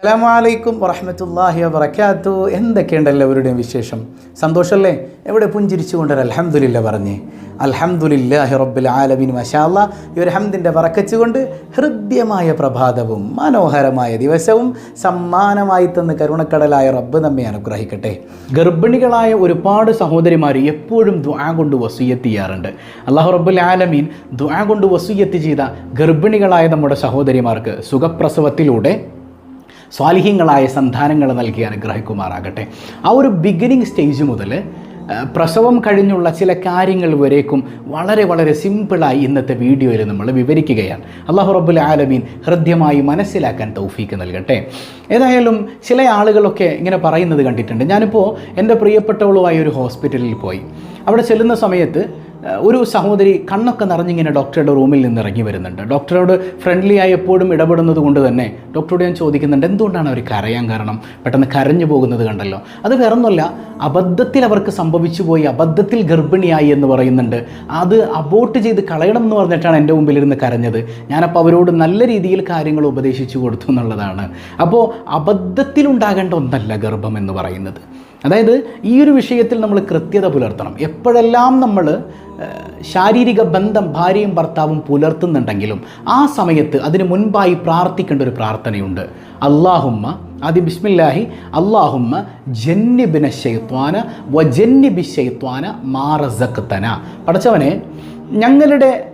അലൈക്കും വറഹമത്തല്ലാഹി വബർക്കാത്തു എന്തൊക്കെയുണ്ട് എല്ലാവരുടെയും വിശേഷം? സന്തോഷമല്ലേ എവിടെ പുഞ്ചിരിച്ചുകൊണ്ട് അൽഹംദുലില്ല പറഞ്ഞേ. അൽഹംദുലില്ലാഹി റബ്ബിൽ ആലമീൻ മഷാല്ല ഈ ഒരു ഹംദിന്റെ വറക്കച്ചുകൊണ്ട് ഹൃദ്യമായ പ്രഭാതവും മനോഹരമായ ദിവസവും സമ്മാനമായി തന്ന് കരുണക്കടലായ റബ്ബ് നമ്മെ അനുഗ്രഹിക്കട്ടെ. ഗർഭിണികളായ ഒരുപാട് സഹോദരിമാർ എപ്പോഴും ദ്വാ കൊണ്ട് വസൂയത്ത് ചെയ്യാറുണ്ട്. അള്ളാഹു റബ്ബുൽ ആലമീൻ ദ്വാ കൊണ്ട് വസൂയത്ത് ചെയ്ത ഗർഭിണികളായ നമ്മുടെ സഹോദരിമാർക്ക് സുഖപ്രസവത്തിലൂടെ സ്വാലിഹ്യങ്ങളായ സന്താനങ്ങൾ നൽകി അനുഗ്രഹിക്കുമാറാകട്ടെ. ആ ഒരു ബിഗിനിങ് സ്റ്റേജ് മുതൽ പ്രസവം കഴിഞ്ഞുള്ള ചില കാര്യങ്ങൾ വരേക്കും വളരെ വളരെ സിമ്പിളായി ഇന്നത്തെ വീഡിയോയിൽ നമ്മൾ വിവരിക്കുകയാണ്. അള്ളാഹു റബ്ബുൽ ആലമീൻ ഹൃദ്യമായി മനസ്സിലാക്കാൻ തൗഫീക്ക് നൽകട്ടെ. ഏതായാലും ചില ആളുകളൊക്കെ ഇങ്ങനെ പറയുന്നത് കണ്ടിട്ടുണ്ട്. ഞാനിപ്പോൾ എന്റെ പ്രിയപ്പെട്ടവളുമായി ഒരു ഹോസ്പിറ്റലിൽ പോയി. അവിടെ ചെല്ലുന്ന സമയത്ത് ഒരു സഹോദരി കണ്ണൊക്കെ നിറഞ്ഞിങ്ങനെ ഡോക്ടറുടെ റൂമിൽ നിന്ന് ഇറങ്ങി വരുന്നുണ്ട്. ഡോക്ടറോട് ഫ്രണ്ട്ലി ആയി എപ്പോഴും ഇടപെടുന്നത് കൊണ്ട് തന്നെ ഡോക്ടറോട് ഞാൻ ചോദിക്കുന്നുണ്ട് എന്തുകൊണ്ടാണ് അവർ കരയാൻ കാരണം? പെട്ടെന്ന് കരഞ്ഞു പോകുന്നത് കണ്ടല്ലോ? അത് വേറൊന്നുമല്ല അബദ്ധത്തിൽ അവർക്ക് സംഭവിച്ചു പോയി അബദ്ധത്തിൽ ഗർഭിണിയായി എന്ന് പറയുന്നുണ്ട്. അത് അബോട്ട് ചെയ്ത് കളയണം എന്ന് പറഞ്ഞിട്ടാണ് എന്റെ മുമ്പിലിരുന്ന് കരഞ്ഞത്. ഞാനപ്പോൾ അവരോട് നല്ല രീതിയിൽ കാര്യങ്ങൾ ഉപദേശിച്ചു കൊടുത്തു എന്നുള്ളതാണ്. അപ്പോൾ അബദ്ധത്തിലുണ്ടാകേണ്ട ഒന്നല്ല ഗർഭം എന്ന് പറയുന്നത്. അതായത് ഈ ഒരു വിഷയത്തിൽ നമ്മൾ കൃത്യത പുലർത്തണം. എപ്പോഴെല്ലാം നമ്മൾ ശാരീരിക ബന്ധം ഭാര്യയും ഭർത്താവും പുലർത്തുന്നുണ്ടെങ്കിലും ആ സമയത്ത് അതിന് മുൻപായി പ്രാർത്ഥിക്കേണ്ട ഒരു പ്രാർത്ഥനയുണ്ട്. അള്ളാഹുമ്മ ആദ്യം ബിസ്മില്ലാഹി അള്ളാഹുമ്മ ജന്നിബിന ഷെയ്ത്വാന വ ജന്നിബി ഷെയ്ത്വാന മാറസക്തന പഠിച്ചവനെ ഞങ്ങളുടെ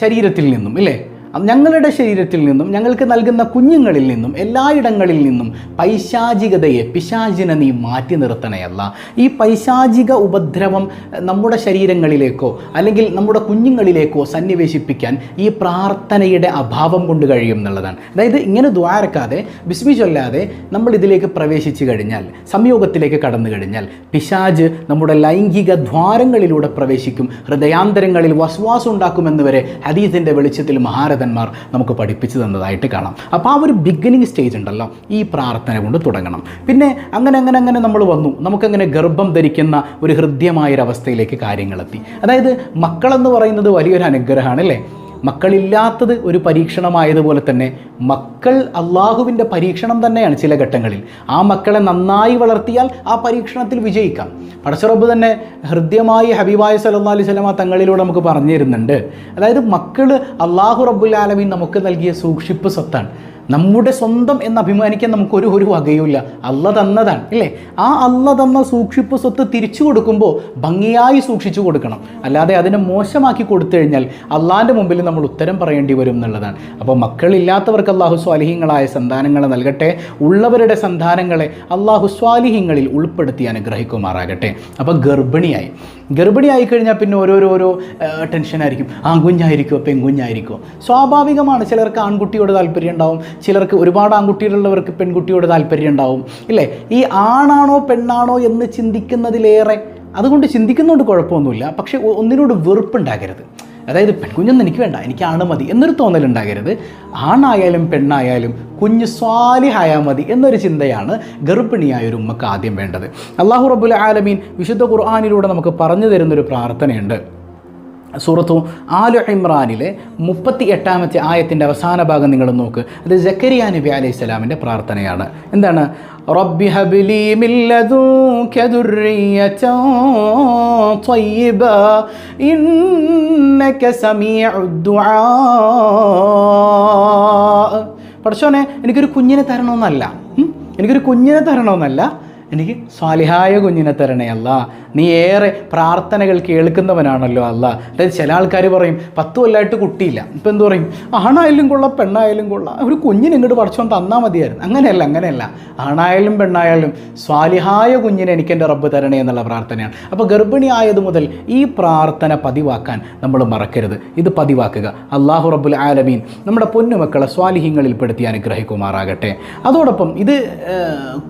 ശരീരത്തിൽ നിന്നും ഇല്ലേ? ഞങ്ങളുടെ ശരീരത്തിൽ നിന്നും ഞങ്ങൾക്ക് നൽകുന്ന കുഞ്ഞുങ്ങളിൽ നിന്നും എല്ലായിടങ്ങളിൽ നിന്നും പൈശാചികതയെ പിശാചിനെ നീ മാറ്റി നിർത്തണയല്ല. ഈ പൈശാചിക ഉപദ്രവം നമ്മുടെ ശരീരങ്ങളിലേക്കോ അല്ലെങ്കിൽ നമ്മുടെ കുഞ്ഞുങ്ങളിലേക്കോ സന്നിവേശിപ്പിക്കാൻ ഈ പ്രാർത്ഥനയുടെ അഭാവം കൊണ്ട് കഴിയും എന്നുള്ളതാണ്. അതായത് ഇങ്ങനെ ദ്വാരക്കാതെ ബിസ്മി ചൊല്ലാതെ നമ്മൾ ഇതിലേക്ക് പ്രവേശിച്ചു കഴിഞ്ഞാൽ സംയോഗത്തിലേക്ക് കടന്നു കഴിഞ്ഞാൽ പിശാജ് നമ്മുടെ ലൈംഗിക ദ്വാരങ്ങളിലൂടെ പ്രവേശിക്കും ഹൃദയാന്തരങ്ങളിൽ വസ്വാസം ഉണ്ടാക്കുമെന്ന് വരെ ഹദീസിന്റെ വെളിച്ചത്തിൽ മഹാരഥന്മാർ നമുക്ക് പഠിപ്പിച്ചു തന്നതായിട്ട് കാണാം. അപ്പോൾ ആ ഒരു ബിഗിനിങ് സ്റ്റേജ് ഉണ്ടല്ലോ. ഈ പ്രാർത്ഥന കൊണ്ട് തുടങ്ങണം. പിന്നെ അങ്ങനെ അങ്ങനെ അങ്ങനെ നമ്മൾ വന്നു. നമുക്കങ്ങനെ ഗർഭം ധരിക്കുന്ന ഒരു ഹൃദ്യമായൊരവസ്ഥയിലേക്ക് കാര്യങ്ങളെത്തി. അതായത് മക്കളെന്ന് പറയുന്നത് വലിയൊരു അനുഗ്രഹമാണ് അല്ലേ മക്കളില്ലാത്തത് ഒരു പരീക്ഷണമായതുപോലെ തന്നെ മക്കൾ അള്ളാഹുവിന്റെ പരീക്ഷണം തന്നെയാണ് ചില ഘട്ടങ്ങളിൽ. ആ മക്കളെ നന്നായി വളർത്തിയാൽ ആ പരീക്ഷണത്തിൽ വിജയിക്കാം. പടച്ചറബ് തന്നെ ഹൃദ്യമായി ഹബീബായ സല്ലാ അലൈഹി സ്വലമ തങ്ങളിലൂടെ നമുക്ക് പറഞ്ഞു തരുന്നുണ്ട് അതായത് മക്കൾ അള്ളാഹു റബ്ബുൽ ആലമീൻ നമുക്ക് നൽകിയ സൂക്ഷിപ്പ് സ്വത്താണ്. നമ്മുടെ സ്വന്തം എന്ന് അഭിമാനിക്കാൻ നമുക്കൊരു ഒരു വകയുമില്ല. അല്ല തന്നതാണ് ഇല്ലേ? ആ അല്ല തന്ന സൂക്ഷിപ്പ് സ്വത്ത് തിരിച്ചു കൊടുക്കുമ്പോൾ ഭംഗിയായി സൂക്ഷിച്ചു കൊടുക്കണം. അല്ലാതെ അതിനെ മോശമാക്കി കൊടുത്തു കഴിഞ്ഞാൽ അള്ളാന്റെ മുമ്പിൽ നമ്മൾ ഉത്തരം പറയേണ്ടി വരും എന്നുള്ളതാണ്. അപ്പോൾ മക്കളില്ലാത്തവർക്ക് അള്ളാഹു സ്വാലിഹ്യങ്ങളായ സന്താനങ്ങളെ നൽകട്ടെ. ഉള്ളവരുടെ സന്താനങ്ങളെ അള്ളാഹു സ്വാലിഹ്യങ്ങളിൽ ഉൾപ്പെടുത്തി അനുഗ്രഹിക്കുമാറാകട്ടെ. അപ്പോൾ ഗർഭിണിയായി. ഗർഭിണിയായി കഴിഞ്ഞാൽ പിന്നെ ഓരോരോ ഓരോ ടെൻഷനായിരിക്കും. ആൺകുഞ്ഞായിരിക്കുമോ പെൺകുഞ്ഞായിരിക്കുമോ സ്വാഭാവികമാണ് ചിലർക്ക് ആൺകുട്ടിയോട് താല്പര്യം ഉണ്ടാവും. ചിലർക്ക് ഒരുപാട് ആൺകുട്ടികളുള്ളവർക്ക് പെൺകുട്ടിയോട് താല്പര്യം ഉണ്ടാവും. ഇല്ലേ? ഈ ആണാണോ പെണ്ണാണോ എന്ന് ചിന്തിക്കുന്നതിലേറെ അതുകൊണ്ട് ചിന്തിക്കുന്നതുകൊണ്ട് കുഴപ്പമൊന്നുമില്ല. പക്ഷേ ഒന്നിനോട് വെറുപ്പുണ്ടാകരുത്. അതായത് പെൺകുഞ്ഞൊന്നും എനിക്ക് വേണ്ട എനിക്ക് ആണ് മതി എന്നൊരു തോന്നലുണ്ടാകരുത്. ആണായാലും പെണ്ണായാലും കുഞ്ഞ് സ്വാലിഹായാൽ മതി എന്നൊരു ചിന്തയാണ് ഗർഭിണിയായ ഒരു ഉമ്മക്ക് ആദ്യം വേണ്ടത്. അള്ളാഹു റബുൽ ആലമീൻ വിശുദ്ധ ഖുർആാനിലൂടെ നമുക്ക് പറഞ്ഞു തരുന്നൊരു പ്രാർത്ഥനയുണ്ട്. സൂറത്തു ആലു ഇമ്രാനിലെ മുപ്പത്തി എട്ടാമത്തെ ആയത്തിന്റെ അവസാന ഭാഗം നിങ്ങൾ നോക്ക്. അത് ജക്കരിയ നബി അലൈഹി സ്വലാമിന്റെ പ്രാർത്ഥനയാണ്. എന്താണ്? റബ്ബി ഹബിലി മില്ലതു ദുർരിയതൻ പഠിച്ചോനെ എനിക്കൊരു കുഞ്ഞിനെ തരണമെന്നല്ല? എനിക്കൊരു കുഞ്ഞിനെ തരണമെന്നല്ല എനിക്ക് സ്വാലിഹായ കുഞ്ഞിനെ തരണേ അല്ല. നീ ഏറെ പ്രാർത്ഥനകൾ കേൾക്കുന്നവനാണല്ലോ അല്ല. അതായത് ചില ആൾക്കാർ പറയും പത്ത് കൊല്ലമായിട്ട് കുട്ടിയില്ല. ഇപ്പം എന്ത് പറയും? ആണായാലും കൊള്ളാം പെണ്ണായാലും കൊള്ളാം. ഒരു കുഞ്ഞിന് ഇങ്ങോട്ട് പഠിച്ചോൻ തന്നാൽ മതിയായിരുന്നു. അങ്ങനെയല്ല അങ്ങനെയല്ല. ആണായാലും പെണ്ണായാലും സ്വാലിഹായ കുഞ്ഞിനെ എനിക്ക് എന്റെ റബ്ബ് തരണേ എന്നുള്ള പ്രാർത്ഥനയാണ്. അപ്പോൾ ഗർഭിണി ആയത് മുതൽ ഈ പ്രാർത്ഥന പതിവാക്കാൻ നമ്മൾ മറക്കരുത്. ഇത് പതിവാക്കുക. അള്ളാഹു റബ്ബുൽ ആലമീൻ നമ്മുടെ പൊന്നുമക്കളെ സ്വാലിഹ്യങ്ങളിൽ പെടുത്തി അനുഗ്രഹിക്കുമാറാകട്ടെ. അതോടൊപ്പം ഇത്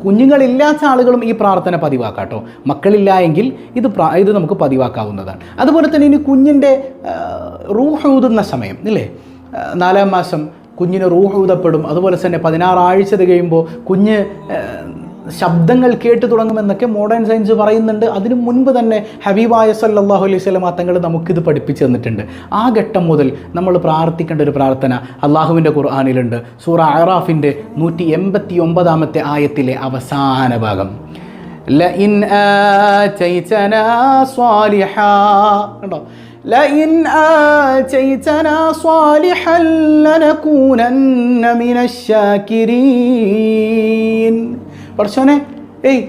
കുഞ്ഞുങ്ങളില്ലാത്ത കുഞ്ഞുങ്ങളില്ലാത്ത ആളുകളും ഈ പ്രാർത്ഥന പതിവാക്കാട്ടോ. മക്കളില്ല എങ്കിൽ ഇത് ഇത് നമുക്ക് പതിവാക്കാവുന്നതാണ്. അതുപോലെ തന്നെ ഇനി കുഞ്ഞിന്റെ റൂഹ് ഊതുന്ന സമയം ഇല്ലേ? നാലാം മാസം കുഞ്ഞിന് റൂഹ് ഊതപ്പെടും. അതുപോലെ തന്നെ പതിനാറ് ആഴ്ച കഴിയുമ്പോൾ കുഞ്ഞ് ശബ്ദങ്ങൾ കേട്ടു തുടങ്ങുമെന്നൊക്കെ മോഡേൺ സയൻസ് പറയുന്നുണ്ട്. അതിനു മുൻപ് തന്നെ ഹബീബായ സല്ലാഹു അലൈഹി സ്വലം തങ്ങൾ നമുക്കിത് പഠിപ്പിച്ചു തന്നിട്ടുണ്ട്. ആ ഘട്ടം മുതൽ നമ്മൾ പ്രാർത്ഥിക്കേണ്ട ഒരു പ്രാർത്ഥന അള്ളാഹുവിന്റെ ഖുർആാനിലുണ്ട്. സൂറ അറാഫിന്റെ നൂറ്റി എൺപത്തി ഒമ്പതാമത്തെ ആയത്തിലെ അവസാന ഭാഗം. ഇൻ ആചൈതനാ സ്വാലിഹ. കണ്ടോ? പറച്ചോനെ ഏയ്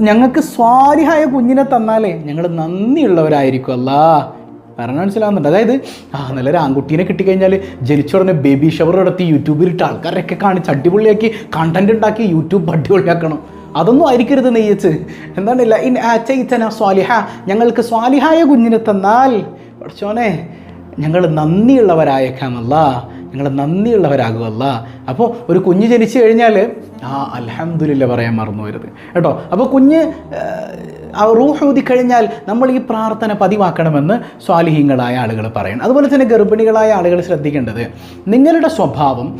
ഞങ്ങൾക്ക് സ്വാരിഹായ കുഞ്ഞിനെ തന്നാലേ ഞങ്ങൾ നന്ദിയുള്ളവരായിരിക്കും അല്ലാ. കാരണം മനസ്സിലാവുന്നുണ്ട്. അതായത് ആ നല്ലൊരു ആൺകുട്ടീനെ കിട്ടിക്കഴിഞ്ഞാൽ ജനിച്ച ഉടനെ ബേബി ഷവർ നടത്തി യൂട്യൂബിലിട്ട് ആൾക്കാരൊക്കെ കാണിച്ച് അടിപൊളിയാക്കി കണ്ടന്റ് ഉണ്ടാക്കി യൂട്യൂബ് അടിപൊളിയാക്കണം. അതൊന്നും ആയിരിക്കരുത് നെയ്യച്ച് എന്താണില്ല ഇൻ ആച്ചന സ്വാലിഹ ഞങ്ങൾക്ക് സ്വാലിഹായ കുഞ്ഞിനെ തന്നാൽ. പഠിച്ചോനെ ഞങ്ങൾ നന്ദിയുള്ളവരായേക്കാമല്ല ഞങ്ങൾ നന്ദിയുള്ളവരാകുമല്ല അപ്പോൾ ഒരു കുഞ്ഞ് ജനിച്ചു കഴിഞ്ഞാൽ ആ അൽഹംദുലില്ല പറയാൻ മറന്നു വരുത് കേട്ടോ? അപ്പോൾ കുഞ്ഞ് ആ റൂഹ് ഊതി കഴിഞ്ഞാൽ നമ്മൾ ഈ പ്രാർത്ഥന പതിവാക്കണമെന്ന് സ്വാലിഹീങ്ങളായ ആളുകൾ പറയണം. അതുപോലെ തന്നെ ഗർഭിണികളായ ആളുകൾ ശ്രദ്ധിക്കേണ്ടത് നിങ്ങളുടെ സ്വഭാവം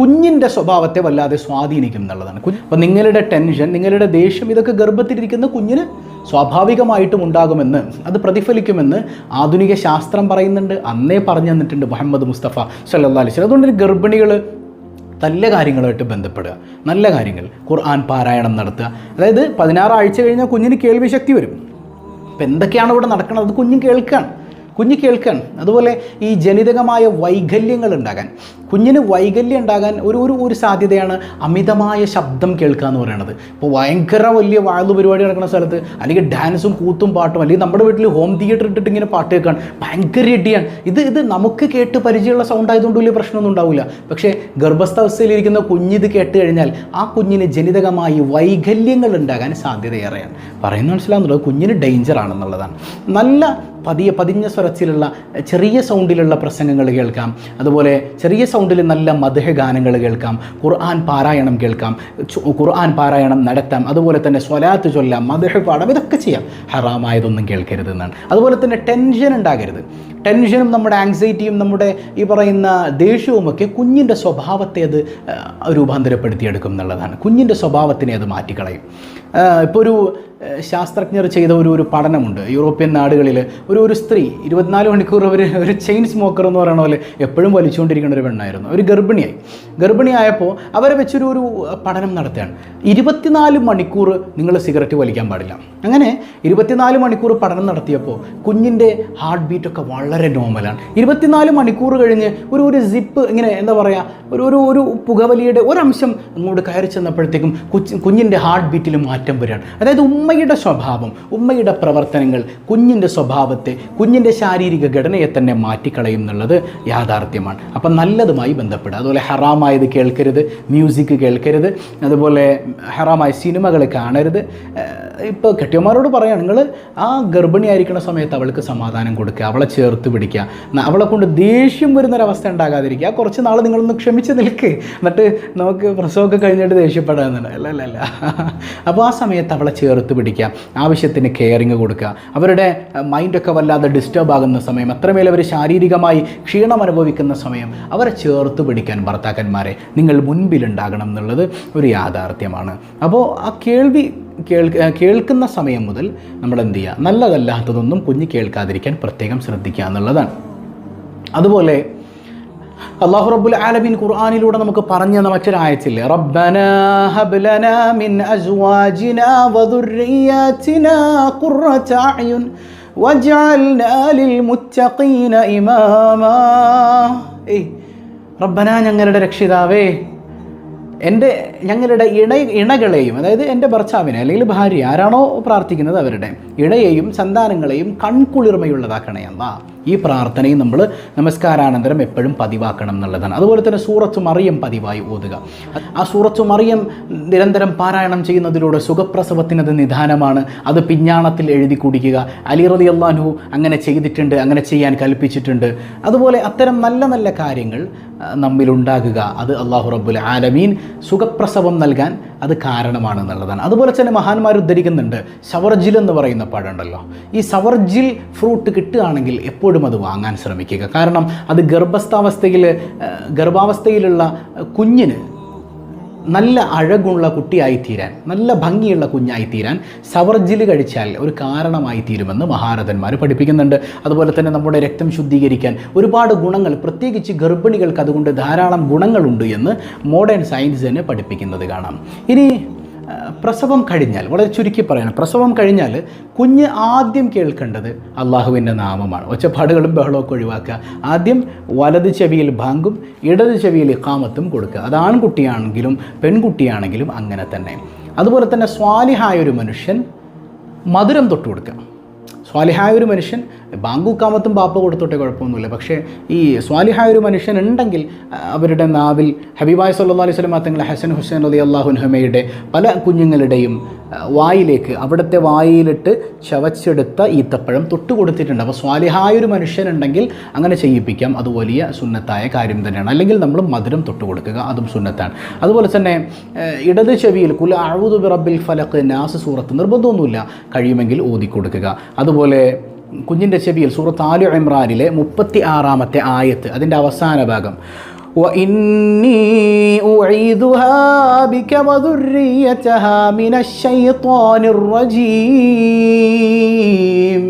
കുഞ്ഞിന്റെ സ്വഭാവത്തെ വല്ലാതെ സ്വാധീനിക്കും എന്നുള്ളതാണ്. അപ്പോൾ നിങ്ങളുടെ ടെൻഷൻ നിങ്ങളുടെ ദേഷ്യം ഇതൊക്കെ ഗർഭത്തിലിരിക്കുന്ന കുഞ്ഞിന് സ്വാഭാവികമായിട്ടും ഉണ്ടാകുമെന്ന് അത് പ്രതിഫലിക്കുമെന്ന് ആധുനിക ശാസ്ത്രം പറയുന്നുണ്ട്. അന്നേ പറഞ്ഞു തന്നിട്ടുണ്ട് മുഹമ്മദ് മുസ്തഫ സല്ലാ അലൈഹി അതുകൊണ്ട് ഗർഭിണികൾ നല്ല കാര്യങ്ങളുമായിട്ട് ബന്ധപ്പെടുക നല്ല കാര്യങ്ങൾ ഖുർആൻ പാരായണം നടത്തുക. അതായത് പതിനാറ് ആഴ്ച കഴിഞ്ഞാൽ കുഞ്ഞിന് കേൾവി ശക്തി വരും. അപ്പം എന്തൊക്കെയാണ് ഇവിടെ നടക്കുന്നത് അത് കുഞ്ഞ് കേൾക്കുകയാണ് കുഞ്ഞ് കേൾക്കാൻ അതുപോലെ ഈ ജനിതകമായ വൈകല്യങ്ങൾ ഉണ്ടാകാൻ. കുഞ്ഞിന് വൈകല്യം ഉണ്ടാകാൻ ഒരു ഒരു ഒരു സാധ്യതയാണ് അമിതമായ ശബ്ദം കേൾക്കുക എന്ന് പറയുന്നത്. ഇപ്പോൾ ഭയങ്കര വലിയ വാഴ്ന്നു പരിപാടി നടക്കുന്ന സ്ഥലത്ത് അല്ലെങ്കിൽ ഡാൻസും കൂത്തും പാട്ടും അല്ലെങ്കിൽ നമ്മുടെ വീട്ടിൽ ഹോം തിയേറ്റർ ഇട്ടിട്ട് ഇങ്ങനെ പാട്ട് കേൾക്കാൻ ഭയങ്കര ഇടിയാണ്. ഇത് ഇത് നമുക്ക് കേട്ട് പരിചയമുള്ള സൗണ്ട് ആയതുകൊണ്ട് വലിയ പ്രശ്നമൊന്നും ഉണ്ടാവില്ല. പക്ഷേ ഗർഭസ്ഥാവസ്ഥയിലിരിക്കുന്ന കുഞ്ഞിത് കേട്ട് കഴിഞ്ഞാൽ ആ കുഞ്ഞിന് ജനിതകമായി വൈകല്യങ്ങൾ ഉണ്ടാകാൻ സാധ്യതയേറെയാണ്. പറയുന്നത് മനസ്സിലാകുന്നുള്ളത് കുഞ്ഞിന് ഡേഞ്ചർ ആണെന്നുള്ളതാണ്. നല്ല പതിയെ പതിഞ്ഞ സ്വരത്തിലുള്ള ചെറിയ സൗണ്ടിലുള്ള പ്രസംഗങ്ങൾ കേൾക്കാം. അതുപോലെ ചെറിയ സൗണ്ടിൽ നല്ല മധുഹ ഗാനങ്ങൾ കേൾക്കാം. ഖുർആൻ പാരായണം കേൾക്കാം. ഖുർആൻ പാരായണം നടത്താം. അതുപോലെ തന്നെ സ്വലാത്ത് ചൊല്ലാം മധുഹ പാടാം ഇതൊക്കെ ചെയ്യാം. ഹറാമായതൊന്നും കേൾക്കരുത് എന്നാണ് അതുപോലെ തന്നെ ടെൻഷൻ ഉണ്ടാകരുത്. ടെൻഷനും നമ്മുടെ ആങ്സൈറ്റിയും നമ്മുടെ ഈ പറയുന്ന ദേഷ്യവുമൊക്കെ കുഞ്ഞിന്റെ സ്വഭാവത്തെ അത് രൂപാന്തരപ്പെടുത്തിയെടുക്കും എന്നുള്ളതാണ്. കുഞ്ഞിന്റെ സ്വഭാവത്തിനെ അത് മാറ്റിക്കളയും. ഇപ്പോൾ ഒരു ശാസ്ത്രജ്ഞർ ചെയ്ത ഒരു ഒരു പഠനമുണ്ട്. യൂറോപ്യൻ നാടുകളിൽ ഒരു ഒരു സ്ത്രീ ഇരുപത്തിനാല് മണിക്കൂർ അവർ ഒരു ചെയിൻ സ്മോക്കർ എന്ന് പറയുന്ന പോലെ എപ്പോഴും വലിച്ചുകൊണ്ടിരിക്കുന്ന ഒരു പെണ്ണായിരുന്നു. ഒരു ഗർഭിണിയായി. ഗർഭിണിയായപ്പോൾ അവരെ വെച്ചൊരു ഒരു പഠനം നടത്തുകയാണ്. ഇരുപത്തിനാല് മണിക്കൂർ നിങ്ങൾ സിഗരറ്റ് വലിക്കാൻ പാടില്ല. അങ്ങനെ ഇരുപത്തിനാല് മണിക്കൂർ പഠനം നടത്തിയപ്പോൾ കുഞ്ഞിന്റെ ഹാർട്ട് ബീറ്റൊക്കെ വളരെ നോർമലാണ് ഇരുപത്തിനാല് മണിക്കൂർ കഴിഞ്ഞ് ഒരു ഒരു സിപ്പ് ഇങ്ങനെ എന്താ പറയുക ഒരു ഒരു ഒരു പുകവലിയുടെ ഒരംശം അങ്ങോട്ട് കയറി ചെന്നപ്പോഴത്തേക്കും കുഞ്ഞിന്റെ ഹാർട്ട് ബീറ്റിൽ മാറ്റം വരികയാണ്. അതായത് ഉമ്മയുടെ സ്വഭാവം ഉമ്മയുടെ പ്രവർത്തനങ്ങൾ കുഞ്ഞിന്റെ സ്വഭാവത്തെ കുഞ്ഞിന്റെ ശാരീരിക ഘടനയെ തന്നെ മാറ്റിക്കളയും എന്നുള്ളത് യാഥാർത്ഥ്യമാണ്. അപ്പം നല്ലതുമായി ബന്ധപ്പെടുക. അതുപോലെ ഹറാമായത് കേൾക്കരുത് മ്യൂസിക് കേൾക്കരുത് അതുപോലെ ഹറാമായ സിനിമകൾ കാണരുത് ഇപ്പോൾ കെട്ടിയന്മാരോട് പറയാം നിങ്ങൾ ആ ഗർഭിണിയായിരിക്കുന്ന സമയത്ത് അവൾക്ക് സമാധാനം കൊടുക്കുക അവളെ ചേർത്ത് പിടിക്കുക. അവളെ കൊണ്ട് ദേഷ്യം വരുന്നൊരവസ്ഥ ഉണ്ടാകാതിരിക്കുക. കുറച്ച് നാൾ നിങ്ങളൊന്ന് ക്ഷമിച്ച് നിൽക്ക്. എന്നിട്ട് നമുക്ക് പ്രസവമൊക്കെ കഴിഞ്ഞിട്ട് ദേഷ്യപ്പെടാമെന്നുണ്ട് അല്ല അല്ല അല്ല. അപ്പോൾ ആ സമയത്ത് അവളെ ചേർത്ത് പിടിക്കുക ആവശ്യത്തിന് കെയറിങ് കൊടുക്കുക. അവരുടെ മൈൻഡൊക്കെ വല്ലാതെ ഡിസ്റ്റർബ് ആകുന്ന സമയം അത്രമേൽ അവർ ശാരീരികമായി ക്ഷീണം അനുഭവിക്കുന്ന സമയം അവരെ ചേർത്ത് പിടിക്കാൻ ഭർത്താക്കന്മാരെ നിങ്ങൾ മുൻപിലുണ്ടാകണം എന്നുള്ളത് ഒരു യാഥാർത്ഥ്യമാണ്. അപ്പോൾ ആ കേൾവി കേൾ കേൾക്കുന്ന സമയം മുതൽ നമ്മൾ എന്ത് ചെയ്യുക നല്ലതല്ലാത്തതൊന്നും കുഞ്ഞ് കേൾക്കാതിരിക്കാൻ പ്രത്യേകം ശ്രദ്ധിക്കുക എന്നുള്ളതാണ്. അതുപോലെ അള്ളാഹു റബ്ബുൽ ആലമീൻ ഖുർആാനിലൂടെ നമുക്ക് പറഞ്ഞു തന്ന ഹബ് ലനാ മിൻ ലിൽമുത്തഖീന ഇമാമാ. റബ്ബന ഞങ്ങളുടെ രക്ഷിതാവേ. എന്റെ ഞങ്ങളുടെ ഇണ ഇണകളെയും അതായത് എന്റെ ഭർത്താവിനെ അല്ലെങ്കിൽ ഭാര്യ ആരാണോ പ്രാർത്ഥിക്കുന്നത് അവരുടെ ഇണയെയും സന്താനങ്ങളെയും കൺകുളിർമയുള്ളതാക്കണേ അല്ല. ഈ പ്രാർത്ഥനയും നമ്മൾ നമസ്കാരാനന്തരം എപ്പോഴും പതിവാക്കണം എന്നുള്ളതാണ്. അതുപോലെ തന്നെ സൂറത്ത് മറിയം പതിവായി ഓതുക. ആ സൂറത്ത് മറിയം നിരന്തരം പാരായണം ചെയ്യുന്നതിലൂടെ സുഖപ്രസവത്തിനത് നിധാനമാണ് അത് പിഞ്ഞാണത്തിൽ എഴുതി കുടിക്കുക. അലി റതി അള്ളാഹു അങ്ങനെ ചെയ്തിട്ടുണ്ട് അങ്ങനെ ചെയ്യാൻ കൽപ്പിച്ചിട്ടുണ്ട്. അതുപോലെ അത്തരം നല്ല നല്ല കാര്യങ്ങൾ നമ്മിലുണ്ടാകുക. അത് അള്ളാഹു റബ്ബുൽ ആലമീൻ സുഖപ്രസവം നൽകാൻ അത് കാരണമാണ് എന്നുള്ളതാണ് അതുപോലെ തന്നെ മഹാന്മാർ ഉദ്ധരിക്കുന്നുണ്ട് സവർജിൽ എന്ന് പറയുന്ന പഴമുണ്ടല്ലോ. ഈ സവർജിൽ ഫ്രൂട്ട് കിട്ടുകയാണെങ്കിൽ എപ്പോഴും അത് വാങ്ങാൻ ശ്രമിക്കുക. കാരണം അത് ഗർഭസ്ഥാവസ്ഥയിൽ ഗർഭാവസ്ഥയിലുള്ള കുഞ്ഞിന് നല്ല അഴകുള്ള കുട്ടിയായിത്തീരാൻ നല്ല ഭംഗിയുള്ള കുഞ്ഞായിത്തീരാൻ സവർജിൽ കഴിച്ചാൽ ഒരു കാരണമായി തീരുമെന്ന് മഹാരഥന്മാർ പഠിപ്പിക്കുന്നുണ്ട്. അതുപോലെ തന്നെ നമ്മുടെ രക്തം ശുദ്ധീകരിക്കാൻ ഒരുപാട് ഗുണങ്ങൾ പ്രത്യേകിച്ച് ഗർഭിണികൾക്ക് അതുകൊണ്ട് ധാരാളം ഗുണങ്ങളുണ്ട് എന്ന് മോഡേൺ സയൻസ് തന്നെ പഠിപ്പിക്കുന്നത് കാണാം. ഇനി പ്രസവം കഴിഞ്ഞാൽ വളരെ ചുരുക്കി പറയണം പ്രസവം കഴിഞ്ഞാൽ കുഞ്ഞ് ആദ്യം കേൾക്കേണ്ടത് അള്ളാഹുവിന്റെ നാമമാണ്. ഒച്ചപ്പാടുകളും ബഹളമൊക്കെ ഒഴിവാക്കുക. ആദ്യം വലത് ചെവിയിൽ ബാങ്കും ഇടത് ചെവിയിൽ ഇഖാമത്തും കൊടുക്കുക. അത് ആൺകുട്ടിയാണെങ്കിലും പെൺകുട്ടിയാണെങ്കിലും അങ്ങനെ തന്നെ. അതുപോലെ തന്നെ സ്വാലിഹായ ഒരു മനുഷ്യൻ മധുരം തൊട്ട് കൊടുക്കുക സ്വാലിഹായ ഒരു മനുഷ്യൻ ബാങ്കുക്കാമത്തും ബാപ്പ കൊടുത്തോട്ടെ കുഴപ്പമൊന്നുമില്ല. പക്ഷേ ഈ സ്വാലിഹായ ഒരു മനുഷ്യൻ ഉണ്ടെങ്കിൽ അവരുടെ നാവിൽ ഹബീബായ് സല്ലാ അലൈഹി സ്വലം തങ്ങൾ ഹസൻ ഹുസൈൻ അലി അള്ളാഹുൻഹമയുടെ പല കുഞ്ഞുങ്ങളുടെയും വായിലേക്ക് അവിടുത്തെ വായിലിട്ട് ചവച്ചെടുത്ത ഈത്തപ്പഴം തൊട്ട് കൊടുത്തിട്ടുണ്ട്. അപ്പോൾ സ്വാലിഹായ ഒരു മനുഷ്യനുണ്ടെങ്കിൽ അങ്ങനെ ചെയ്യിപ്പിക്കാം. അത് വലിയ സുന്നത്തായ കാര്യം തന്നെയാണ്. അല്ലെങ്കിൽ നമ്മൾ മധുരം തൊട്ട് കൊടുക്കുക. അതും സുന്നത്താണ്. അതുപോലെ തന്നെ ഇടത് ചെവിയിൽ കുല അഴുതു റബ്ബിൽ ഫലക്ക് നാസ് സൂറത്ത് നിർബന്ധമൊന്നുമില്ല. കഴിയുമെങ്കിൽ ഓതിക്കൊടുക്കുക അതുപോലെ കുഞ്ഞിന്റെ ചെവിയിൽ സൂറത്ത് ആലു ഇമ്രാനിലെ മുപ്പത്തി ആറാമത്തെ ആയത്ത് അതിന്റെ അവസാന ഭാഗം. وإني أعيذها بك وذريتها من الشيطان الرجيم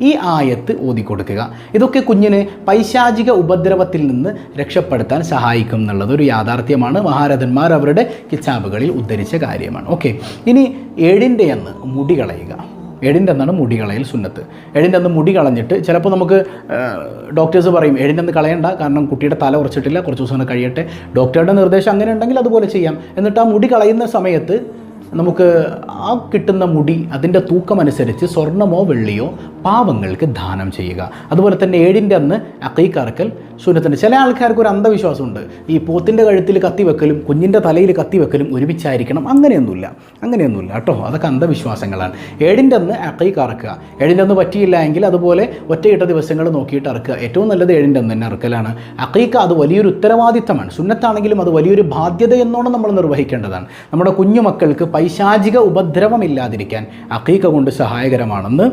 ഈ ആയത്ത് ഓതിക്കൊടുക്കുക ഇതൊക്കെ കുഞ്ഞിന് പൈശാചിക ഉപദ്രവത്തിൽ നിന്ന് രക്ഷപ്പെടുത്താൻ സഹായിക്കും എന്നുള്ളത് ഒരു യാഥാർത്ഥ്യമാണ് മഹാരഥന്മാർ അവരുടെ കിതാബുകളിൽ ഉദ്ധരിച്ച കാര്യമാണ് ഓക്കെ ഇനി ഏഴിൻ്റെ അന്ന് മുടി കളയുക ഏഴിന്റെ അന്നാണ് മുടി കളയൽ സുന്നത്ത്. ഏഴിന്റെ അന്ന് മുടി കളഞ്ഞിട്ട് ചിലപ്പോൾ നമുക്ക് ഡോക്ടേഴ്സ് പറയും ഏഴിന്റെ അന്ന് കളയണ്ട കാരണം കുട്ടിയുടെ തല ഉറച്ചിട്ടില്ല കുറച്ച് ദിവസം കഴിയട്ടെ. ഡോക്ടറുടെ നിർദ്ദേശം അങ്ങനെ ഉണ്ടെങ്കിൽ അതുപോലെ ചെയ്യാം. എന്നിട്ട് ആ മുടി കളയുന്ന സമയത്ത് നമുക്ക് ആ കിട്ടുന്ന മുടി അതിന്റെ തൂക്കമനുസരിച്ച് സ്വർണമോ വെള്ളിയോ പാവങ്ങൾക്ക് ദാനം ചെയ്യുക. അതുപോലെ തന്നെ ഏഴിന്റെ അന്ന് അക്കൈക്കറക്കൽ സുന്നത്തുണ്ട് ചില ആൾക്കാർക്ക് ഒരു അന്ധവിശ്വാസമുണ്ട്. ഈ പോത്തിന്റെ കഴുത്തിൽ കത്തി വെക്കലും കുഞ്ഞിന്റെ തലയിൽ കത്തി വെക്കലും ഒരുമിച്ചായിരിക്കണം. അങ്ങനെയൊന്നുമില്ല. അങ്ങനെയൊന്നുമില്ല കേട്ടോ. അതൊക്കെ അന്ധവിശ്വാസങ്ങളാണ്. ഏഴിന്റെ അന്ന് അക്കൈക്ക് അറക്കുക. ഏഴിന്റെ അന്ന് പറ്റിയില്ല എങ്കിൽ അതുപോലെ ഒറ്റയിട്ട ദിവസങ്ങൾ നോക്കിയിട്ട് അറക്കുക. ഏറ്റവും നല്ലത് ഏഴിന്റെ അന്ന് തന്നെ അറക്കലാണ്. അക്കൈക്ക അത് വലിയൊരു ഉത്തരവാദിത്തമാണ്. സുന്നത്താണെങ്കിലും അത് വലിയൊരു ബാധ്യത എന്നോണം നമ്മൾ നിർവഹിക്കേണ്ടതാണ്. നമ്മുടെ കുഞ്ഞുമക്കൾക്ക് പൈശാചിക പൈശാചിക ഉപദ്രവമില്ലാതിരിക്കാൻ അക്കീക്ക കൊണ്ട് സഹായകരമാണെന്ന്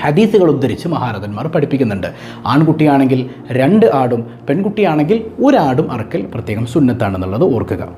ഹദീസുകൾ ഉദ്ധരിച്ച് മഹാരഥന്മാർ പഠിപ്പിക്കുന്നുണ്ട്. ആൺകുട്ടിയാണെങ്കിൽ രണ്ട് ആടും പെൺകുട്ടിയാണെങ്കിൽ ഒരാടും അറക്കൽ പ്രത്യേകം സുന്നത്താണെന്നുള്ളത് ഓർക്കുക.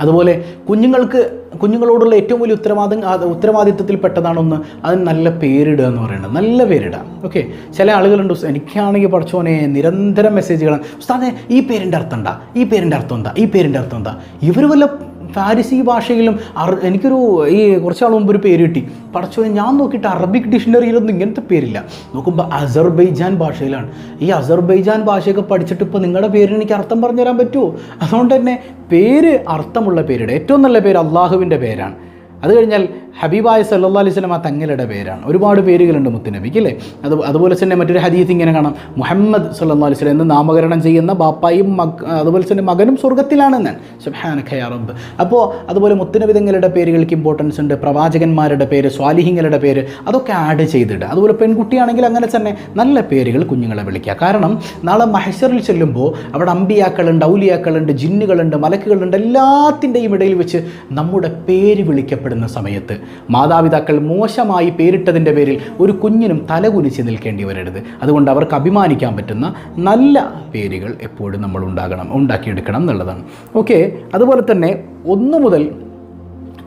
അതുപോലെ കുഞ്ഞുങ്ങൾക്ക് കുഞ്ഞുങ്ങളോടുള്ള ഏറ്റവും വലിയ ഉത്തരവാദി ഉത്തരവാദിത്വത്തിൽ പെട്ടതാണൊന്ന് അതിന് നല്ല പേരിടുക എന്ന് പറയുന്നത്. നല്ല പേരിടുക. ഓക്കെ? ചില ആളുകളുണ്ട് എനിക്കാണെങ്കിൽ പഠിച്ചോനെ നിരന്തരം മെസ്സേജുകളാണ് ഉസ്താദെ ഈ പേരിന്റെ അർത്ഥം എന്താ? ഈ പേരിന്റെ അർത്ഥം എന്താ? ഈ പേരിന്റെ അർത്ഥം എന്താ? ഇവർ വല്ല ഫാരിസി ഭാഷയിലും എനിക്കൊരു ഈ കുറച്ചാൾ മുമ്പ് ഒരു പേര് കിട്ടി. പടച്ചോ ഞാൻ നോക്കിയിട്ട് അറബിക് ഡിക്ഷണറിയിലൊന്നും ഇങ്ങനത്തെ പേരില്ല. നോക്കുമ്പോൾ അസർബൈജാൻ ഭാഷയിലാണ്. ഈ അസർബൈജാൻ ഭാഷയൊക്കെ പഠിച്ചിട്ട് ഇപ്പോൾ നിങ്ങളുടെ പേരിന് എനിക്ക് അർത്ഥം പറഞ്ഞു തരാൻ പറ്റുമോ അതുകൊണ്ട് തന്നെ പേര് അർത്ഥമുള്ള പേരുടെ ഏറ്റവും നല്ല പേര് അള്ളാഹുവിന്റെ പേരാണ്. അത് കഴിഞ്ഞാൽ ഹബീബായ സല്ലാ അലൈഹി സ്വലം ആ തങ്ങളുടെ പേരാണ്. ഒരുപാട് പേരുകളുണ്ട് മുത്തുനബിക്ക് അല്ലേ? അത് അതുപോലെ തന്നെ മറ്റൊരു ഹദീസ് ഇങ്ങനെ കാണാം. മുഹമ്മദ് സല്ലാ അലൈഹി സ്വലം എന്ന് നാമകരണം ചെയ്യുന്ന ബാപ്പായും മക് അതുപോലെ തന്നെ മകനും സ്വർഗത്തിലാണെന്നാണ് സുബ്ഹാനക ഖയാറബ് അപ്പോൾ അതുപോലെ മുത്തുനബി തങ്ങളുടെ പേരുകൾക്ക് ഇമ്പോർട്ടൻസ് ഉണ്ട്. പ്രവാചകന്മാരുടെ പേര് സ്വാലിഹിങ്ങളുടെ പേര് അതൊക്കെ ആഡ് ചെയ്തിട്ട് അതുപോലെ പെൺകുട്ടിയാണെങ്കിൽ അങ്ങനെ തന്നെ നല്ല പേരുകൾ കുഞ്ഞുങ്ങളെ വിളിക്കുക. കാരണം നാളെ മഹഷറിൽ ചെല്ലുമ്പോൾ അവിടെ അമ്പിയാക്കളുണ്ട് ഔലിയാക്കളുണ്ട് ജിന്നുകളുണ്ട് മലക്കുകളുണ്ട് എല്ലാത്തിന്റെയും ഇടയിൽ വെച്ച് നമ്മുടെ പേര് വിളിക്കപ്പെടുന്ന സമയത്ത് മാതാപിതാക്കൾ മോശമായി പേരിട്ടതിന്റെ പേരിൽ ഒരു കുഞ്ഞിനും തലകുനിച്ച് നിൽക്കേണ്ടി വരരുത്. അതുകൊണ്ട് അവർക്ക് അഭിമാനിക്കാൻ പറ്റുന്ന നല്ല പേരുകൾ എപ്പോഴും നമ്മൾ ഉണ്ടാകണം ഉണ്ടാക്കിയെടുക്കണം എന്നുള്ളതാണ്. ഓക്കെ അതുപോലെ തന്നെ ഒന്നു മുതൽ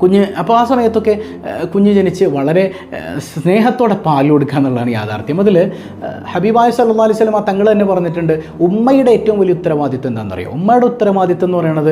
കുഞ്ഞ് അപ്പോൾ ആ സമയത്തൊക്കെ കുഞ്ഞ് ജനിച്ച് വളരെ സ്നേഹത്തോടെ പാൽ കൊടുക്കുക എന്നുള്ളതാണ് യാഥാർത്ഥ്യം. അതിൽ ഹബീബായ സല്ലാ അലൈഹി സ്വലമ തങ്ങൾ തന്നെ പറഞ്ഞിട്ടുണ്ട് ഉമ്മയുടെ ഏറ്റവും വലിയ ഉത്തരവാദിത്വം എന്താണെന്നറിയോ? ഉമ്മയുടെ ഉത്തരവാദിത്വം എന്ന് പറയുന്നത്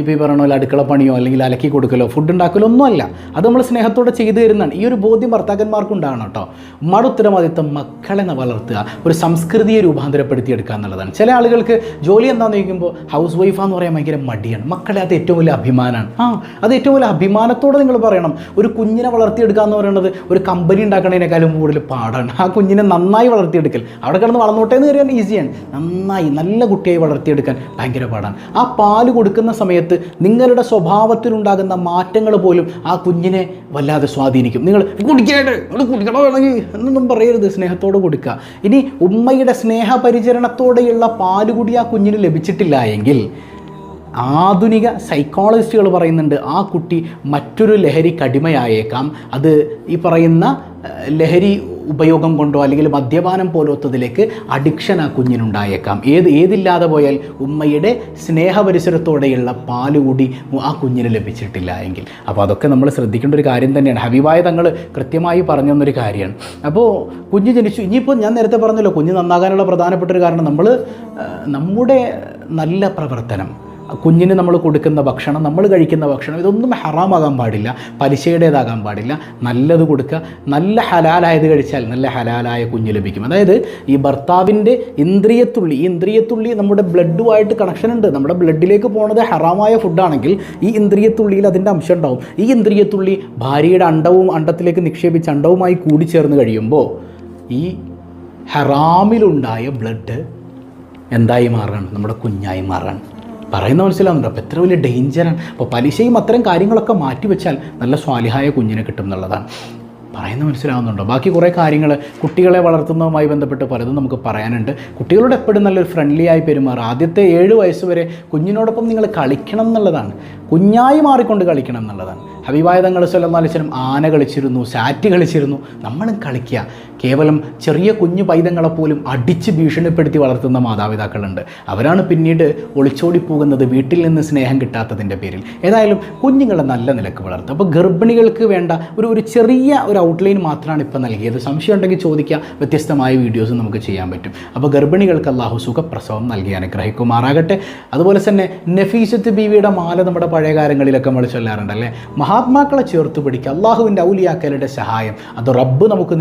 ഇപ്പോൾ ഈ പറയണ പോലെ അടുക്കള പണിയോ അല്ലെങ്കിൽ അലക്കി കൊടുക്കലോ ഫുഡ് ഉണ്ടാക്കലോ ഒന്നുമല്ല അത് നമ്മൾ സ്നേഹത്തോടെ ചെയ്തു തരുന്നതാണ്. ഈ ഒരു ബോധ്യം ഭർത്താക്കന്മാർക്ക് ഉണ്ടാകണം കേട്ടോ. ഉമ്മയുടെ ഉത്തരവാദിത്വം മക്കളെ വളർത്തുക ഒരു സംസ്കൃതിയെ രൂപാന്തരപ്പെടുത്തിയെടുക്കുക എന്നുള്ളതാണ്. ചില ആളുകൾക്ക് ജോലി എന്താണെന്ന് ചോദിക്കുമ്പോൾ ഹൗസ് വൈഫാന്ന് പറയാൻ ഭയങ്കര മടിയാണ്. മക്കളെ അത് ഏറ്റവും വലിയ അഭിമാനമാണ്. ആ അത് ഏറ്റവും വലിയ അഭിമാനത്തോടെ നിങ്ങൾ പറയണം. ഒരു കുഞ്ഞിനെ വളർത്തിയെടുക്കുക എന്ന് പറയുന്നത് ഒരു കമ്പനി ഉണ്ടാക്കുന്നതിനേക്കാളും കൂടുതൽ പാടാണ്. ആ കുഞ്ഞിനെ നന്നായി വളർത്തിയെടുക്കൽ. അവിടെ കിടന്ന് വളർന്നോട്ടെ എന്ന് ഈസിയാണ് നന്നായി നല്ല കുട്ടിയായി വളർത്തിയെടുക്കാൻ ഭയങ്കര പാടാണ്. ആ പാൽ കൊടുക്കുന്ന സമയത്ത് നിങ്ങളുടെ സ്വഭാവത്തിലുണ്ടാകുന്ന മാറ്റങ്ങൾ പോലും ആ കുഞ്ഞിനെ വല്ലാതെ സ്വാധീനിക്കും. നിങ്ങൾ കുടിക്കേണ്ടത് കുടിക്കണോ വേണമെങ്കിൽ? എന്നൊന്നും പറയരുത്. സ്നേഹത്തോട് കൊടുക്കുക. ഇനി ഉമ്മയുടെ സ്നേഹപരിചരണത്തോടെയുള്ള പാലുകുടി ആ കുഞ്ഞിന് ലഭിച്ചിട്ടില്ല എങ്കിൽ ആധുനിക സൈക്കോളജിസ്റ്റുകൾ പറയുന്നുണ്ട് ആ കുട്ടി മറ്റൊരു ലഹരി അടിമയായേക്കാം അത് ഈ പറയുന്ന ലഹരി ഉപയോഗം കൊണ്ടോ അല്ലെങ്കിൽ മദ്യപാനം പോലത്തതിലേക്ക് അഡിക്ഷൻ ആ കുഞ്ഞിനുണ്ടായേക്കാം. ഏത് ഏതില്ലാതെ പോയാൽ ഉമ്മയുടെ സ്നേഹപരിസരത്തോടെയുള്ള പാൽ കൂടി ആ കുഞ്ഞിന് ലഭിച്ചിട്ടില്ല എങ്കിൽ. അപ്പോൾ അതൊക്കെ നമ്മൾ ശ്രദ്ധിക്കേണ്ട ഒരു കാര്യം തന്നെയാണ്. ഹബീബായ തങ്ങൾ കൃത്യമായി പറഞ്ഞു കാര്യമാണ്. അപ്പോൾ കുഞ്ഞ് ജനിച്ചു ഇനിയിപ്പോൾ ഞാൻ നേരത്തെ പറഞ്ഞല്ലോ കുഞ്ഞ് നന്നാകാനുള്ള പ്രധാനപ്പെട്ട ഒരു കാരണം നമ്മൾ നമ്മുടെ നല്ല പ്രവർത്തനം കുഞ്ഞിന് നമ്മൾ കൊടുക്കുന്ന ഭക്ഷണം നമ്മൾ കഴിക്കുന്ന ഭക്ഷണം ഇതൊന്നും ഹറാമാകാൻ പാടില്ല. പലിശയുടേതാകാൻ പാടില്ല. നല്ലത് കൊടുക്കുക. നല്ല ഹലാലായത് കഴിച്ചാൽ നല്ല ഹലാലായ കുഞ്ഞ് ലഭിക്കും. അതായത് ഈ ഭർത്താവിന്റെ ഇന്ദ്രിയത്തുള്ളി ഈ ഇന്ദ്രിയത്തുള്ളി നമ്മുടെ ബ്ലഡുമായിട്ട് കണക്ഷൻ ഉണ്ട്. നമ്മുടെ ബ്ലഡിലേക്ക് പോണത് ഹറാമായ ഫുഡാണെങ്കിൽ ഈ ഇന്ദ്രിയത്തുള്ളിയിൽ അതിന്റെ അംശം ഉണ്ടാവും. ഈ ഇന്ദ്രിയത്തുള്ളി ഭാര്യയുടെ അണ്ടവും അണ്ടത്തിലേക്ക് നിക്ഷേപിച്ച് അണ്ടവുമായി കൂടിച്ചേർന്ന് കഴിയുമ്പോൾ ഈ ഹറാമിലുണ്ടായ ബ്ലഡ് എന്തായി മാറാണ്? നമ്മുടെ കുഞ്ഞായി മാറാണ്. പറയുന്ന മനസ്സിലാവുന്നുണ്ട്. അപ്പോൾ എത്ര വലിയ ഡേഞ്ചറാണ് അപ്പോൾ പലിശയും അത്തരം കാര്യങ്ങളൊക്കെ മാറ്റി വെച്ചാൽ നല്ല സ്വാലിഹായ കുഞ്ഞിനെ കിട്ടും എന്നുള്ളതാണ്. പറയുന്ന മനസ്സിലാവുന്നുണ്ടോ? ബാക്കി കുറേ കാര്യങ്ങൾ കുട്ടികളെ വളർത്തുന്നതുമായി ബന്ധപ്പെട്ട് പലതും നമുക്ക് പറയാനുണ്ട്. കുട്ടികളോട് എപ്പോഴും നല്ലൊരു ഫ്രണ്ട്ലി ആയി പെരുമാറുക. ആദ്യത്തെ ഏഴ് വയസ്സ് വരെ കുഞ്ഞിനോടൊപ്പം നിങ്ങൾ കളിക്കണം എന്നുള്ളതാണ്. കുഞ്ഞായി മാറിക്കൊണ്ട് കളിക്കണം എന്നുള്ളതാണ്. ഹബീബായ സ്വലം സ്വലം ആന കളിച്ചിരുന്നു സാറ്റ് കളിച്ചിരുന്നു. നമ്മളും കളിക്കുക. കേവലം ചെറിയ കുഞ്ഞു പൈതങ്ങളെ പോലും അടിച്ച് ഭീഷണിപ്പെടുത്തി വളർത്തുന്ന മാതാപിതാക്കളുണ്ട്. അവരാണ് പിന്നീട് ഒളിച്ചോടി പോകുന്നത് വീട്ടിൽ നിന്ന് സ്നേഹം കിട്ടാത്തതിന്റെ പേരിൽ. ഏതായാലും കുഞ്ഞുങ്ങളെ നല്ല നിലയ്ക്ക് വളർത്തും. അപ്പോൾ ഗർഭിണികൾക്ക് വേണ്ട ഒരു ഒരു ചെറിയ ഒരു ഔട്ട്ലൈൻ മാത്രമാണ് ഇപ്പോൾ നൽകിയത്. സംശയം ഉണ്ടെങ്കിൽ ചോദിക്കുക വ്യത്യസ്തമായ വീഡിയോസ് നമുക്ക് ചെയ്യാൻ പറ്റും. അപ്പോൾ ഗർഭിണികൾക്ക് അള്ളാഹു സുഖപ്രസവം നൽകി അനുഗ്രഹിക്കുമാറാകട്ടെ. അതുപോലെ തന്നെ നഫീസത്ത് ബീവിയുടെ മാല നമ്മുടെ പഴയ കാലങ്ങളിലൊക്കെ നമ്മൾ ചൊല്ലാറുണ്ട് അല്ലേ? മഹാത്മാക്കളെ ചേർത്ത് പിടിക്കുക. അള്ളാഹുവിന്റെ ഔലിയാക്കലുടെ സഹായം. അത് റബ്ബ് നമുക്ക്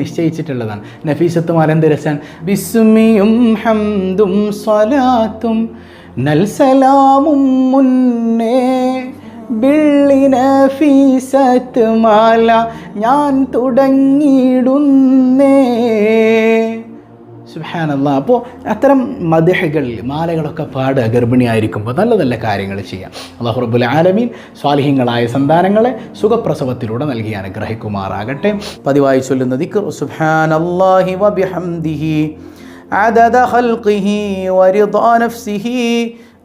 നിശ്ചയിച്ചിട്ടുള്ളതാണ് നഫീസത്ത് മാലന്ത് രസാണ് ബിസ്മിയും ഹംദും സ്വലാത്തും നൽസലാമും മുന്നേ ബിള്ളിനഫീസത്ത് മാല ഞാൻ തുടങ്ങിയിടുന്നേ. സുഹാനല്ല അപ്പോൾ അത്തരം മദഹകൾ മാലകളൊക്കെ പാടുക ഗർഭിണിയായിരിക്കുമ്പോൾ നല്ല നല്ല കാര്യങ്ങൾ ചെയ്യാം അള്ളാഹു റബ്ബുൽ ആലമീൻ സ്വാലിഹ്യങ്ങളായ സന്താനങ്ങളെ സുഖപ്രസവത്തിലൂടെ നൽകി അനുഗ്രഹിക്കുമാറാകട്ടെ പതിവായി ചൊല്ലുന്ന ദിക്ർ സുബ്ഹാനല്ലാഹി വബിഹംദിഹി عدد خلقه ورضا نفسه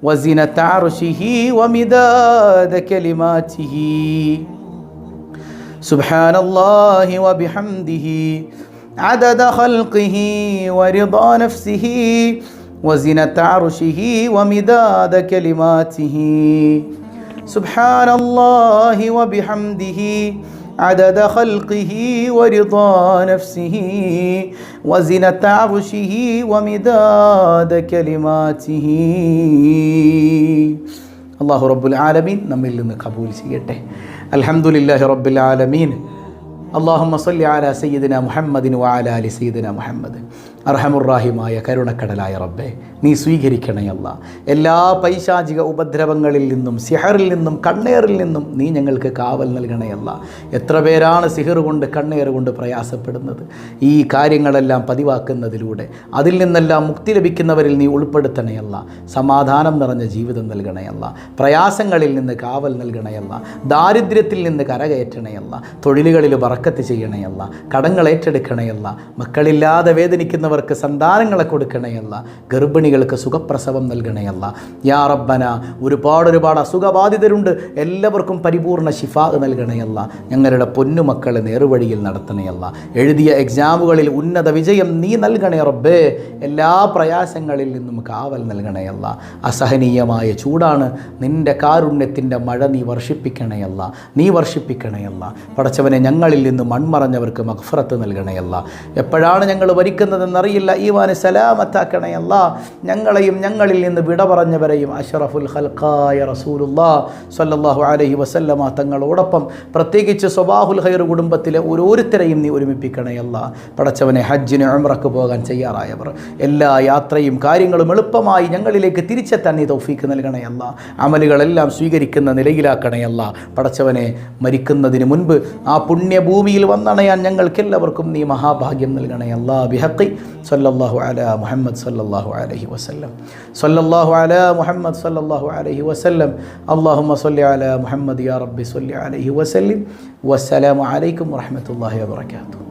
وزنة عرشه ومداد كلماته سبحان الله وبحمده عدد خلقه ورضا نفسه وزنة عرشه ومداد كلماته سبحان الله وبحمده عدد خلقه ورضا نفسه وزنة عرشه ومداد كلماته അള്ളാഹു റബ്ബുൽ ആലമീൻ നമ്മിൽ നിന്ന് കബൂൽ ചെയ്യട്ടെ അൽഹംദുലില്ലാഹി റബ്ബുൽ ആലമീൻ അള്ളാഹുമ്മ സല്ലി അല സയ്യിദിന മുഹമ്മദിന് വാല അലി സയ്യിദിന മുഹമ്മദ്. അർഹമുറാഹിമായ കരുണക്കടലായ റബ്ബെ നീ സ്വീകരിക്കണയല്ല എല്ലാ പൈശാചിക ഉപദ്രവങ്ങളിൽ നിന്നും സിഹറിൽ നിന്നും കണ്ണേറിൽ നിന്നും നീ ഞങ്ങൾക്ക് കാവൽ നൽകണയല്ല എത്ര പേരാണ് സിഹർ കൊണ്ട് കണ്ണേറ് കൊണ്ട് പ്രയാസപ്പെടുന്നത്? ഈ കാര്യങ്ങളെല്ലാം പതിവാക്കുന്നതിലൂടെ അതിൽ നിന്നെല്ലാം മുക്തി ലഭിക്കുന്നവരിൽ നീ ഉൾപ്പെടുത്തണയല്ല സമാധാനം നിറഞ്ഞ ജീവിതം നൽകണയല്ല പ്രയാസങ്ങളിൽ നിന്ന് കാവൽ നൽകണയല്ല ദാരിദ്ര്യത്തിൽ നിന്ന് കരകയറ്റണയല്ല തൊഴിലുകളിൽ വറക്കത്ത് ചെയ്യണയല്ല കടങ്ങൾ ഏറ്റെടുക്കണയല്ല മക്കളില്ലാതെ വേദനിക്കുന്നവർക്ക് സന്താനങ്ങളെ കൊടുക്കണയല്ല ഗർഭിണികൾക്ക് സുഖപ്രസവം നൽകണയല്ല. യാ റബ്ബന ഒരുപാട് ഒരുപാട് അസുഖബാധിതരുണ്ട് എല്ലാവർക്കും പരിപൂർണ ശിഫാ നൽകണയല്ല. ഞങ്ങളുടെ പൊന്നുമക്കളെ നേർവഴിയിൽ നടത്തണയല്ല. എഴുതിയ എക്സാമുകളിൽ ഉന്നത വിജയം നീ നൽകണേ റബ്ബേ. എല്ലാ പ്രയാസങ്ങളിൽ നിന്നും കാവൽ നൽകണയല്ല. അസഹനീയമായ ചൂടാണ് നിന്റെ കാരുണ്യത്തിന്റെ മഴ നീ വർഷിപ്പിക്കണയല്ല. നീ വർഷിപ്പിക്കണയല്ല. പടച്ചവനെ ഞങ്ങളിൽ നിന്ന് മൺമറഞ്ഞവർക്ക് മഗ്ഫറത്ത് നൽകണയല്ല. എപ്പോഴാണ് ഞങ്ങൾ ഭരിക്കുന്നതെന്നറിയില്ല സലാമത്താക്കണേ അല്ല. ഞങ്ങളെയും ഞങ്ങളിൽ നിന്ന് വിട പറഞ്ഞവരെയും അഷറഫുൽ ഹൽഖായ റസൂലുല്ലാ സല്ലാഹു അലഹി വസല്ലമ തങ്ങളോടൊപ്പം പ്രത്യേകിച്ച് സ്വബാഹുൽ ഹൈർ കുടുംബത്തിലെ ഓരോരുത്തരെയും നീ ഒരുമിപ്പിക്കണേ അല്ല. പടച്ചവനെ ഹജ്ജിന് ഉംറക്ക് പോകാൻ തയ്യാറായവർ. എല്ലാ യാത്രയും കാര്യങ്ങളും എളുപ്പമായി ഞങ്ങളിലേക്ക് തിരിച്ചെത്താൻ നീ തൗഫീക്ക് നൽകണയല്ല അമലുകളെല്ലാം സ്വീകരിക്കുന്ന നിലയിലാക്കണയല്ല പടച്ചവനെ മരിക്കുന്നതിന് മുൻപ് ആ പുണ്യഭൂമിയിൽ വന്നണയാൻ ഞങ്ങൾക്കെല്ലാവർക്കും നീ മഹാഭാഗ്യം നൽകണേ അല്ലാ. ബിഹക്കി സല്ലല്ലാഹു അല മുഹമ്മദ് സല്ലല്ലാഹു അലൈഹി വസല്ലം. സല്ലല്ലാഹു അല മുഹമ്മദ് സല്ലല്ലാഹു അലൈഹി വസല്ലം. അല്ലാഹുമ്മ സല്ലി അല മുഹമ്മദ് യാ റബ്ബി സല്ലി അലൈഹി വസല്ലിം. വസ്സലാമു അലൈക്കും വറഹ്മത്തുള്ളാഹി വബറകാതുഹു.